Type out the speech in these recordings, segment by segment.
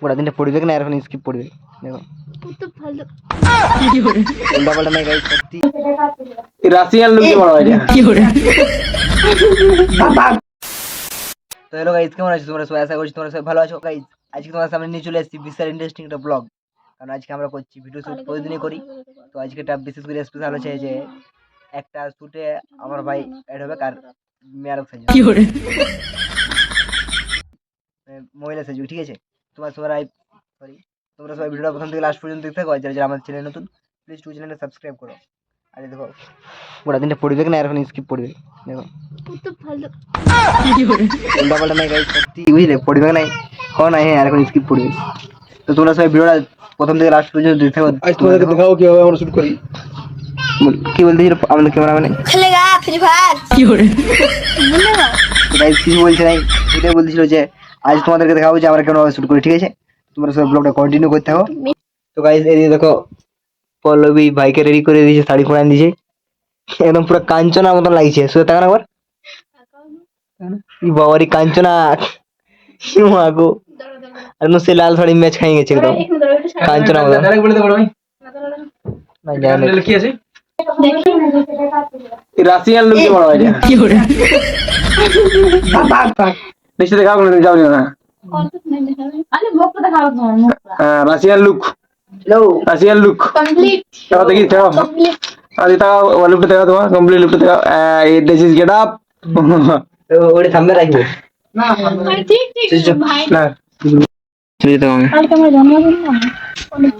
পুরা দিনটা পড়বে না আর এখন স্কিপ পড়বে দেখো। তো ভালো উল্টা পাল্টা গাইস সত্যি রাশিয়ান লুক বড় হয় তো হ্যালো গাইস কেমন আছো তোমরা সবাই? আশা করছি তোমরা সবাই ভালো আছো। গাইস আজকে তোমার সামনে নিয়ে চলে এসেছি বিশাল ইন্টারেস্টিং একটা ব্লগ কারণ আজকে আমরা করছি ভিডিও শুট প্রতিদিনই করি। তো আজকে একটা বিশেষ করে স্পেশাল হচ্ছে যে একটা শুটে আমার ভাই অ্যাড হবে কার? মেয়ারক মানে মহিলা সাজবে ঠিক আছে? তোমার সবাই সরি তোমরা সবাই ভিডিওটা প্রথম থেকে লাস্ট পর্যন্ত দেখতে থাকো। যারা যারা আমার চ্যানেল নতুন প্লিজ টু চ্যানেলটা সাবস্ক্রাইব করো। আর দেখো পুরা দিনটা পড়বে না আর এখন স্কিপ পড়বে। দেখো। তো উল্টা পাল্টা নাই গাইস সত্যি বুঝলে? পড়বে নাই কোন নাই হ্যাঁ আর এখন স্কিপ পড়বে। তো তোমরা সবাই ভিডিওটা প্রথম থেকে লাস্ট পর্যন্ত দেখতে থাকো। আজ তোমাদেরকে দেখাবো কীভাবে আমরা শুট করি। কি বলতে আমাদের ক্যামেরাম্যানে খেলেগা ফ্রি ফায়ার গাইস কিছু বলছে নাই। এটাই বলছিল যে আজ তোমাদেরকে দেখাবো যে আমরা কেমন শুট করি ঠিক আছে? তোমরা সব ব্লগটা কন্টিনিউ করতে থাকো। তো গাইস এদিকে দেখো পল্লবী বাইকে রেডি করে দিয়েছে শাড়ি পরান দিয়েছে একদম পুরো কাঞ্চনা মতন লাগছে। শুয়ে তাকান একবার। ই বাবারি কাঞ্চনা। মাগো একদম সে লাল শাড়ি ম্যাচ খাই গেছে একদম। কাঞ্চনা মতন। ডাইরেক্ট বলে দেবো ভাই। না জানি না। কি আছে? রাশিয়ান লুক বড় হয় নিশ্চয় দেখাবো না যাও না আরে মুখটা দেখাও তোমার মুখটা হ্যাঁ Russian look Russian look complete দেখো দেখি দেখো কমপ্লিট আজ দেখাও লুকটা দেখাও তোমার কমপ্লিট লুকটা দেখাও। দিস ইজ গেট আপ ওটা সামনে রাখব। ঠিক ঠিক ভাই। না।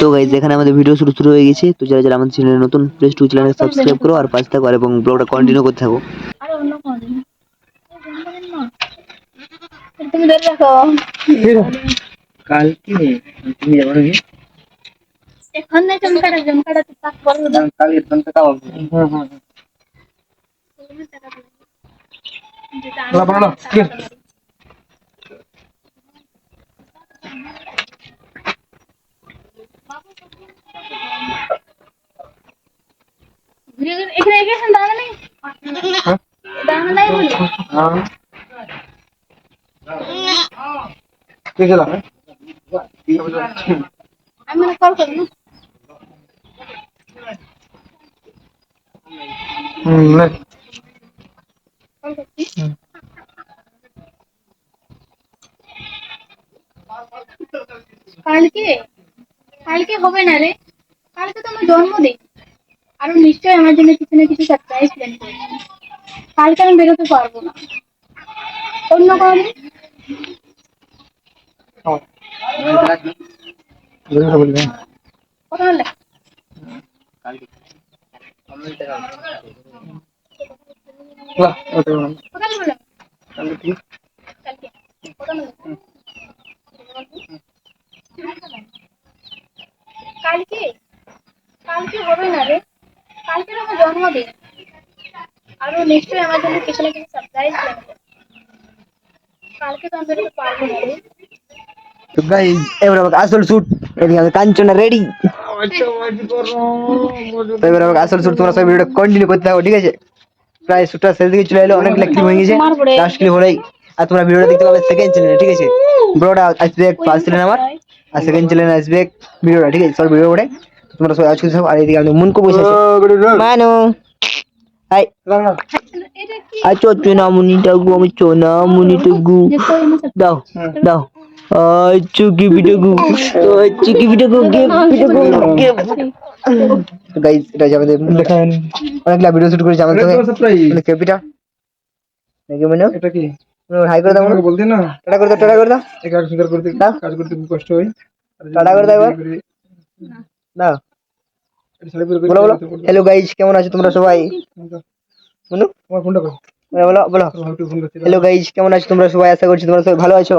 তো গাইজ এখানে আমাদের ভিডিও শুরু শুরু হয়ে গেছে তো যারা যারা আমাদের চ্যানেলে নতুন প্লিজ টু চ্যানেলকে সাবস্ক্রাইব করো আর পাশে থাকো এবং ব্লগটা কন্টিনিউ করতে থাকো আরে অন্য কোন দিন জন্মদিন না তুমি ধরে রাখো কাল কি তুমি যাব নাকি এখন না জমকাটা জমকাটা তো তাক বড় দাও কাল এরকম তো কাও না বলো না কি এখানে এখানে দাঁড়া নেই দাঁড়া নাই বলি কল করছি কালকে? কালকে হবে না রে। কালকে তো আমার জন্মদিন। আরও নিশ্চয়ই আমার জন্য কিছু না কিছু সারপ্রাইজ প্ল্যান করেছে কালকে আমি বেরোতে পারব না। অন্য কোনো কালকে কালকে হবে না রে কালকে তো আমার জন্মদিন আরও নিশ্চয়ই আমার জন্য কিছু না কিছু সারপ্রাইজ প্ল্যান কালকে তো আমি পারব না রে তো গাইজ এবার আমাকে আসল শুট এদিকে কাঞ্চনা রেডি তো এবার আমাকে আসল শুট তোমরা সব ভিডিওটা কন্টিনিউ করতে থাকো ঠিক আছে? প্রায় শুটটা শেষ দিকে চলে এলো অনেক ক্লিপ হয়ে গেছে। লাস্ট ক্লিপ হলেই। আর তোমরা ভিডিওটা দেখতে পাবে সেকেন্ড চ্যানেলে ঠিক আছে? ব্রোটা আসবে ফার্স্ট চ্যানেল আমার আর সেকেন্ড চ্যানেলে আসবে ভিডিওটা ঠিক আছে? সব ভিডিও ওঠে তোমরা সবাই আজকে সব আর এদিকে আমাদের মুনকো বসে আছে। মানু। হাই। এটা কি? আছো চোনামুনিটা গু আমি চোনামুনিটা গু দাও দাও। গাইস এটা যাবে দেখান। অনেকগুলা ভিডিও শুট করেছি আমাদের সঙ্গে কেপিটা নাকি মনে এটা কি? হাই করে দাও আমাকে বলতে না? টাটা করে দাও টাটা করে দাও। এই কাজ সুন্দর করতে কাজ করতে খুব কষ্ট হয়। টাটা করে দাও এবার। করে- দাও এটা শাড়ি পরে করে বলো বলো। হ্যালো গাইস কেমন আছো তোমরা সবাই? বলো কর বলো বলো। হ্যালো গাইস কেমন আছো তোমরা সবাই? আশা করছি তোমরা সবাই ভালো আছো।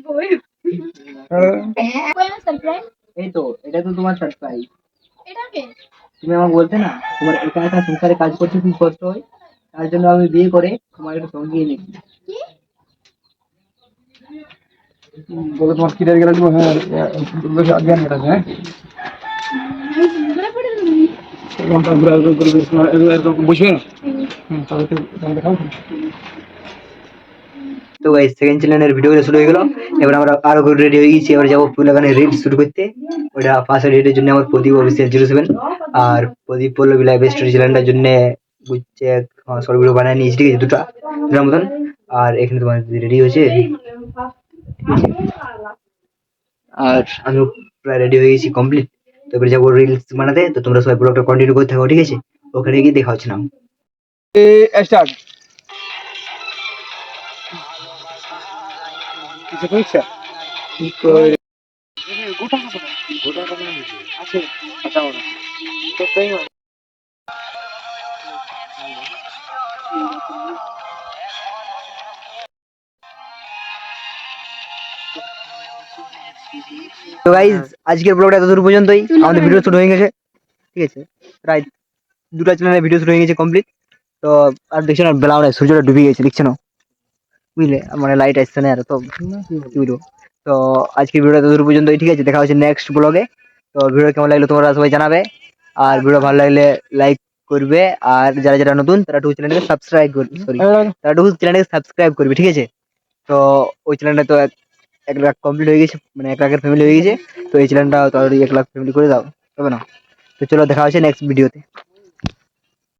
এই তো এটা তো তোমার সারপ্রাইজ এটা কে? তুমি আমাকে বলতে না তোমার একা একা সংসারে কাজ করতে খুব কষ্ট হয়? তার জন্য আমি বিয়ে করে তোমাকে একটু সঙ্গিয়ে নিচ্ছি কি? বলে তোমার কিটার গেলে দিব হ্যাঁ বেশি অজ্ঞান এটা হ্যাঁ? ধরে পড়ে তুমি এরকম ঘুরে এরকম করে এরকম বুঝবে না? হুম। তাহলে তো তাহলে দেখাও। তো গাইস সেকেন্ড চ্যানেলের ভিডিও শুরু হয়ে গেল। এবার আমরা আরও রেডি হয়ে গেছি এবার যাব ফুল লাগানে রিল শুরু করতে। ওটা ফার্স্ট রেডের জন্য আমার প্রদীপ অফিসিয়াল জিরো সেভেন আর প্রদীপ পল্লবী লাইভ স্টোরি চ্যানেলটার জন্য বুঝছে শর্ট ভিডিও বানিয়ে নিয়েছি, ঠিক আছে? দুটো, দুটার মতন। আর এখানে তোমার রেডি হয়েছে, আর আমি প্রায় রেডি হয়ে গেছি কমপ্লিট তো এবার যাব রিলস বানাতে। তো তোমরা সবাই ব্লগটা কন্টিনিউ করতে থাকো, ঠিক আছে? ওখানে গিয়ে দেখা হচ্ছে না স্টার্ট কিছু কইছ? তো গাইজ আজকের ব্লগটা এত দূর পর্যন্তই। আমাদের ভিডিও শুরু হয়ে গেছে। ঠিক আছে? প্রায় দুটো চ্যানেলের ভিডিও শুরু হয়ে গেছে কমপ্লিট তো আর দেখছ না বেলা সূর্যটা ডুবে গেছে দেখছ না? বুঝলে? মানে লাইট আসছে না আর, তো কি বলব? তো আজকের ভিডিওটা দূর পর্যন্তই, ঠিক আছে? দেখা হচ্ছে নেক্সট ব্লগে তো ভিডিও কেমন লাগল তোমরা সবাই জানাবে। আর ভিডিও ভালো লাগলে লাইক করবে। আর যারা যারা নতুন, তারা টু চ্যানেলকে সাবস্ক্রাইব করবে সরি তারা টু চ্যানেলকে সাবস্ক্রাইব করবে, ঠিক আছে? তো ওই চ্যানেলটা তো এক লাখ কমপ্লিট হয়ে গেছে মানে এক লাখের ফ্যামিলি হয়ে গেছে। তো এই চ্যানেলটা তাড়াতাড়ি এক লাখ ফ্যামিলি করে দাও, তবে না। তো চলো, দেখা হচ্ছে নেক্সট ভিডিওতে